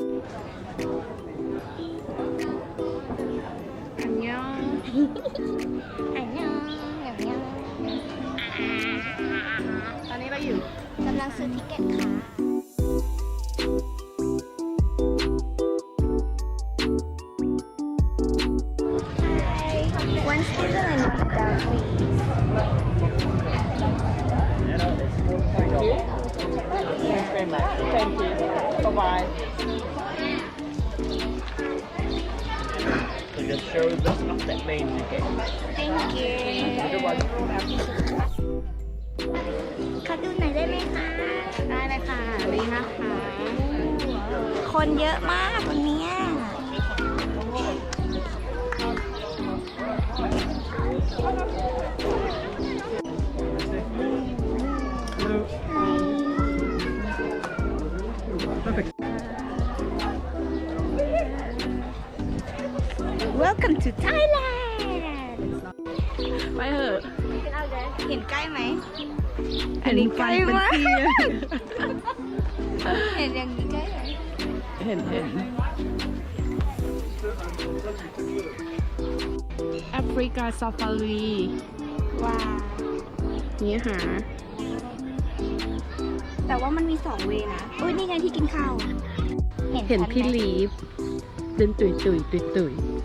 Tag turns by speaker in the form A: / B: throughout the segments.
A: อันยอง
B: อันยองอันยอง
A: ตอนนี้เราอยู่
B: กำลังซื้อทิเก็ตค่ะ One student and one adult, please.
A: very much thank you bye bye
C: So just show the stuff that made the game.
B: Thank you ขอดูหน่อยได้ไหมคะ
A: ได้เลยค่ะ นี่นะคะ
B: คนเยอะมากวันเนี้ย Welcome to Thailand
A: ไปเถอะ
B: เห็นใกล้ไหม
A: อันนี้ใกล้มาก
B: เห็นอย่างนี้ใกล้ไหม
A: เห็นเห็นแอฟริกาซาฟารี
B: ว้าว
A: นี่หา
B: แต่ว่ามันมีสองเวย์นะอุ้ยนี่ไงที่กินข้าว
A: เห็น
B: ฉัไหม
A: พี่ลีฟเดินตุยตุยตุยตุย
B: ว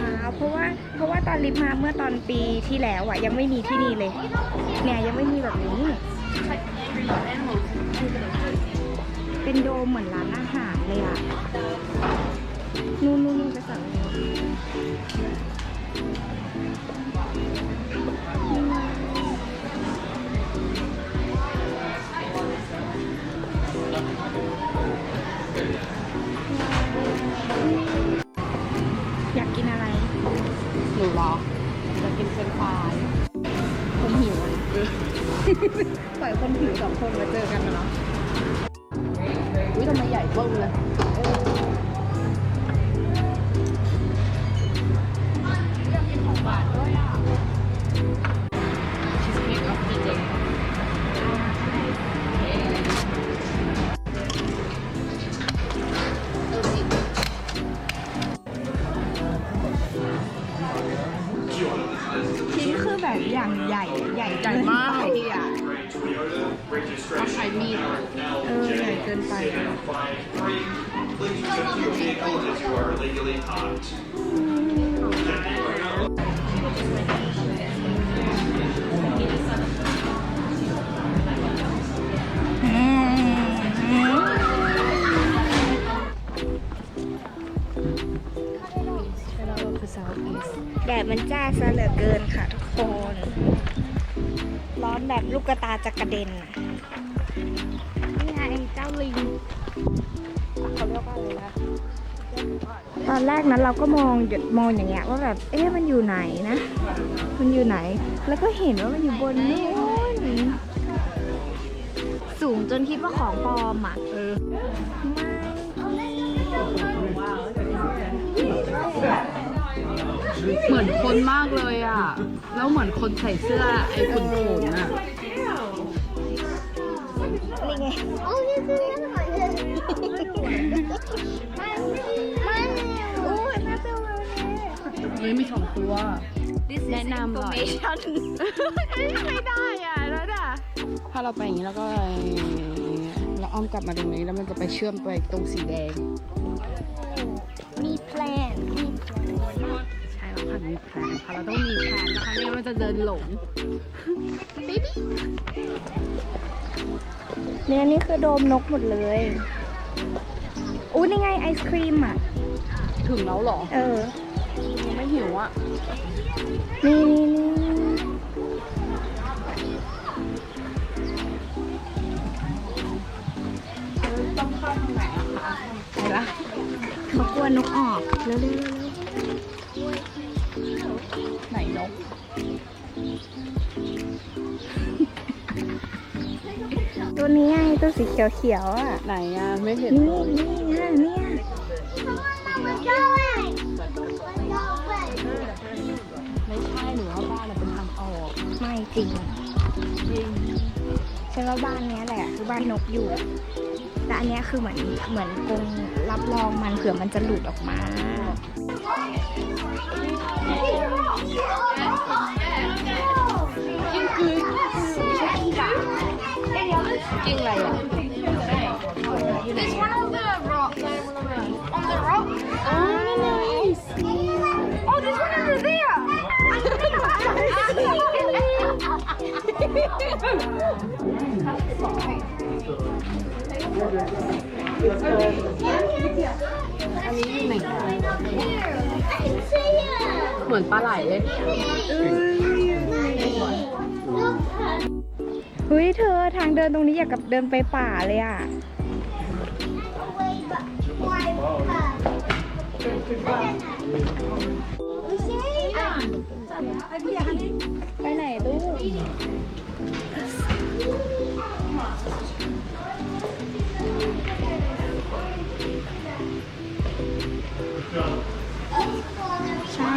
B: ้าวเพราะว่าเพราะว่าตอนลิฟต์มาเมื่อตอนปีที่แล้วอะยังไม่มีที่นี่เลย เนี่ยยังไม่มีแบบนี้ เป็นโดมเหมือนร้านอาหารเลยอะนู่นนู่นนู่นไปสั่งเลย อยากกินอะไร
A: หนูรอจะกินเฟรนช์ฟราย
B: คนหิวอะปล่อยคนหิวสองคนมาเจอกันนะเนาะ
A: อุ้ยทำไมใหญ่เบิ้งเลย
B: ใหญ่ใหญ่
A: ใหญ่มาก
B: เนไปอะ
A: ต้องใช้มีด
B: เออใหญ่เกินไป
D: Please accept your vehicle as you are legally parked.
B: แดดมันจ้าซะเหลือเกินค่ะทุกคนร้อน แบบลูกกระตาจะกระเด็นอะนี่ไงเจ้าลิงเขาเรียกว่าอะไรนะตอนแรกนั้นเราก็มองหยุดมองอย่างเงี้ยว่าแบบ เอ๊ะมันอยู่ไหนนะ มันอยู่ไหน แล้วก็เห็นว่ามันอยู่บนนู้นสูงจนคิดว่าของปลอมอะ
A: เออเหมือนคนมากเลยอะ แล้วเหมือนคนใส่เสื้อไอ้ขุนขนอะ
B: นี่ไงโอ้ยคือมันมันโอ้ยแม่เป็นวันนี้
A: เฮ้ยมีสองตัว แนะนำหน่อย ไม่ได้อะแล้วอะถ้าเราไปอย่างนี้แล้วก็เราอ้อมกลับมาตรงนี้แล้วมันจะไปเชื่อมไปตรงสีแดง
B: มีแพลนมีแพลน
A: ค่ะมีแพลนค่ะเราต้องมีแพลนนะคะไม่งั้นมันจะเดินหลง
B: เนี่ยนี่คือโดมนกหมดเลยอู้นี่ไงไอศครีมอะ
A: ถึงแล้วเหรอ
B: เออ
A: ยังไม่หิวอะ
B: นี่นี่นี่
A: ต้องเข้าทางไหนอะคะ ไปละ
B: เขากลัวนกออก เร็วๆเร็ว
A: ไหนนก
B: ๆตัวนี้ไงตัวสีเขียวๆอะ
A: ไหนอะ ไม่เห็น
B: นี่
A: เลย
B: นี่เนี่ยเนี่ย
A: ไม่ใช่หนูว่าบ้านน่ะเป็นทางออก
B: ไม่จริงฉันว่าบ้านเนี้ยแหละคือบ้านนกอยู่แต่อันเนี้ยคือเหมือนเหมือนกรงรับรองมันเผื่อมันจะหลุดออกมา
A: จริงอะไรอะ อันนี้อยู่ไหนอะเหมือนปลาไหลเลย
B: เฮ้ยเธอทางเดินตรงนี้อยากกับเดินไปป่าเลยอะ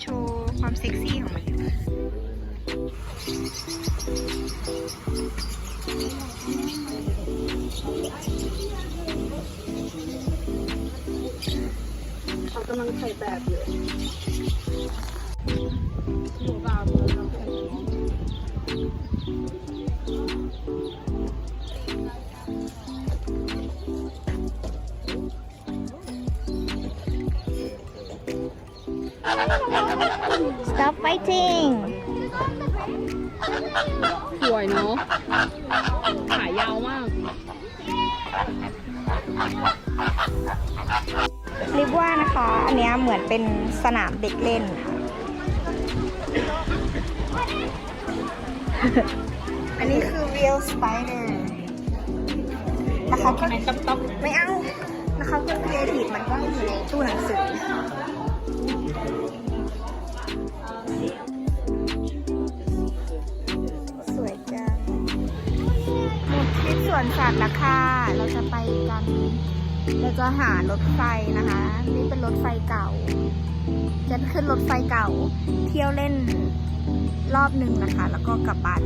B: โชว์ความเซ็กซี่ของมันอยู่
A: เขากำลังถ่แบบอยู่หนูบาเบอร์เราเป็
B: Stop fighting
A: สวยเนาะ ขายาวมาก
B: ริบว่านะคะ อันเนี้ยเหมือนเป็นสนามเด็กเล่นค่ะ อันนี้คือ real spider แล้วเขาก็ไม่เอาแล้วเขาก็ creative มันก็อยู่ในตู้หนังสือ ปสวนสัตว์แล้วค่ะ เราจะไปกัน เราจะหารถไฟนะคะ นี่เป็นรถไฟเก่า จะขึ้นรถไฟเก่า เที่ยวเล่นรอบหนึ่งนะคะ แล้วก็กลับบ้าน